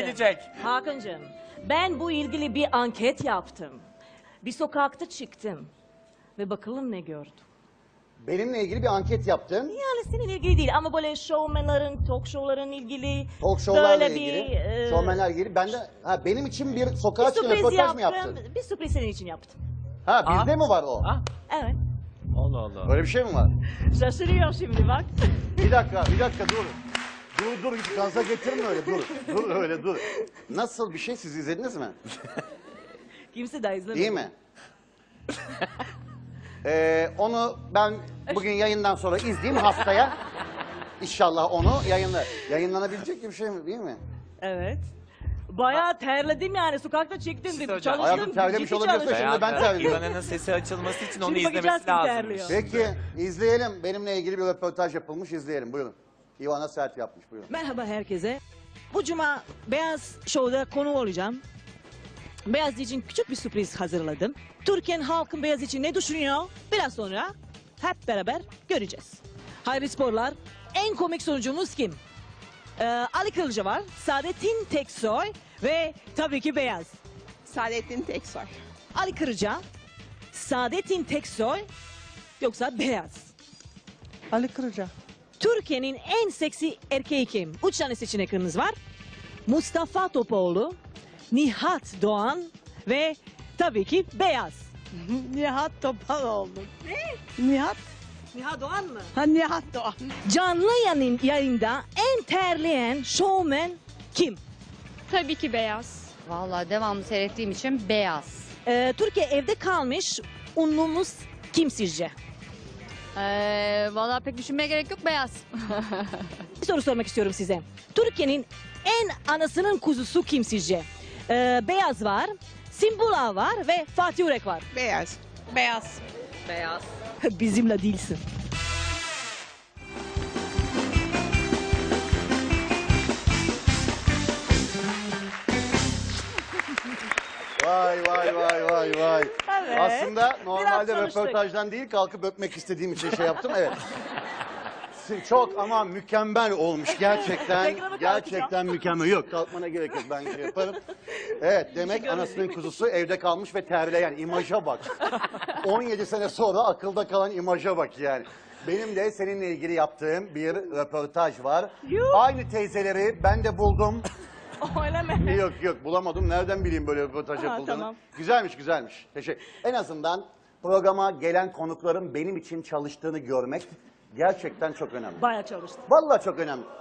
Gelecek. Hakan'cığım ben bu ilgili bir anket yaptım. Bir sokakta çıktım ve bakalım ne gördüm. Benimle ilgili bir anket yaptın. Yani senin ilgili değil ama böyle showmanların, talk show'ların ilgili. Talk show'larla böyle ilgili. Bir, e, Showmanler ilgili. Ben de ha, benim için bir bir sokağa çıkıp sürpriz röportaj mı yaptım. yaptın? Bir sürpriz senin için yaptım. Ha bizde Aa. mi var o? Ha? Evet. Allah Allah. Öyle bir şey mi var? Şaşırıyor şimdi bak. Bir dakika, bir dakika dur. Dur dur hiç gaza getirme öyle dur. Dur öyle dur. Nasıl bir şey siz izlediniz mi? Kimse daha izlemedi. Değil mi? Ee, onu ben bugün yayından sonra izleyeyim haftaya. İnşallah onu yayınla. Yayınlanabilecek bir şey mi değil mi? Evet. Bayağı terledim yani sokakta çıktım şey dedim. Çalıştım. Hayatım terlemiş ciddi olabilirsin, çalıştım. şimdi ben terliyorum. İvana'nın sesi açılması için onu Şimdi bakacağız izlemesi kim lazım. terliyor. Peki izleyelim. Benimle ilgili bir röportaj yapılmış izleyelim. Buyurun. İvana Sert yapmış buyurun. Merhaba herkese. Bu cuma Beyaz Show'da konu olacağım. Beyaz için küçük bir sürpriz hazırladım. Türkiye'nin halkın Beyaz için ne düşünüyor? Biraz sonra hep beraber göreceğiz. Hayırlı sporlar. En komik sonucumuz kim? Ee, Ali Kılıcı var, Saadettin Teksoy ve tabii ki Beyaz. Saadettin Teksoy. Ali Kırıca, Saadettin Teksoy yoksa Beyaz. Ali Kırıca. Türkiye'nin en seksi erkeği kim? Üç tane seçenekiniz var. Mustafa Topoğlu, Nihat Doğan ve tabii ki Beyaz. Nihat Topaloğlu. Ne? Nihat. Nihat Doğan mı? Ha Nihat Doğan. Canlı yayın, yayında en terleyen showman kim? Tabii ki beyaz. Vallahi devamlı seyrettiğim için beyaz. Ee, Türkiye evde kalmış unlumuz kim sizce? Ee, vallahi pek düşünmeye gerek yok beyaz. Bir soru sormak istiyorum size. Türkiye'nin en anasının kuzusu kim sizce? Ee, Beyaz var, Simbula var ve Fatih Yürek var. Beyaz. Beyaz. Beyaz. Bizimle değilsin. Vay vay vay vay vay. Evet. Aslında normalde Biraz çalıştık. röportajdan değil kalkıp öpmek istediğim için şey yaptım evet. Çok ama mükemmel olmuş gerçekten. Tekrar mı gerçekten mükemmel. Yok kalkmana gerek yok ben şey yaparım. Evet demek anasının kuzusu evde kalmış ve terleyen imaja bak. 17 sene sonra akılda kalan imaja bak yani. Benim de seninle ilgili yaptığım bir röportaj var. Yuh. Aynı teyzeleri ben de buldum. Öyle mi? Yok yok bulamadım. Nereden bileyim böyle röportaj Ha, yapıldığını. tamam. Güzelmiş güzelmiş. Teşekkür. En azından programa gelen konukların benim için çalıştığını görmek gerçekten çok önemli. Bayağı çalıştım. Vallahi çok önemli.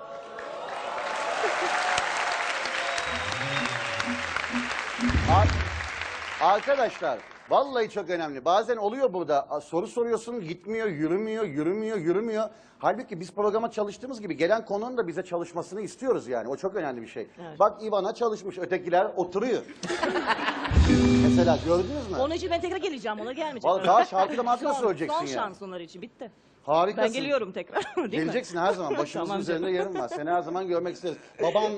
Ar- Arkadaşlar vallahi çok önemli. Bazen oluyor burada soru soruyorsun gitmiyor, yürümüyor, yürümüyor, yürümüyor. Halbuki biz programa çalıştığımız gibi gelen konunun da bize çalışmasını istiyoruz yani. O çok önemli bir şey. Bak İvan'a çalışmış, ötekiler oturuyor. Mesela gördünüz mü? Onun için ben tekrar geleceğim, ona gelmeyeceğim. Vallahi daha şarkıda markada Son- söyleyeceksin Son yani. şans onlar için, bitti. Harikasın. Ben geliyorum tekrar, değil mi? Geleceksin her zaman. Başımızın Tamam üzerinde yerim var. Seni her zaman görmek isteriz. Baban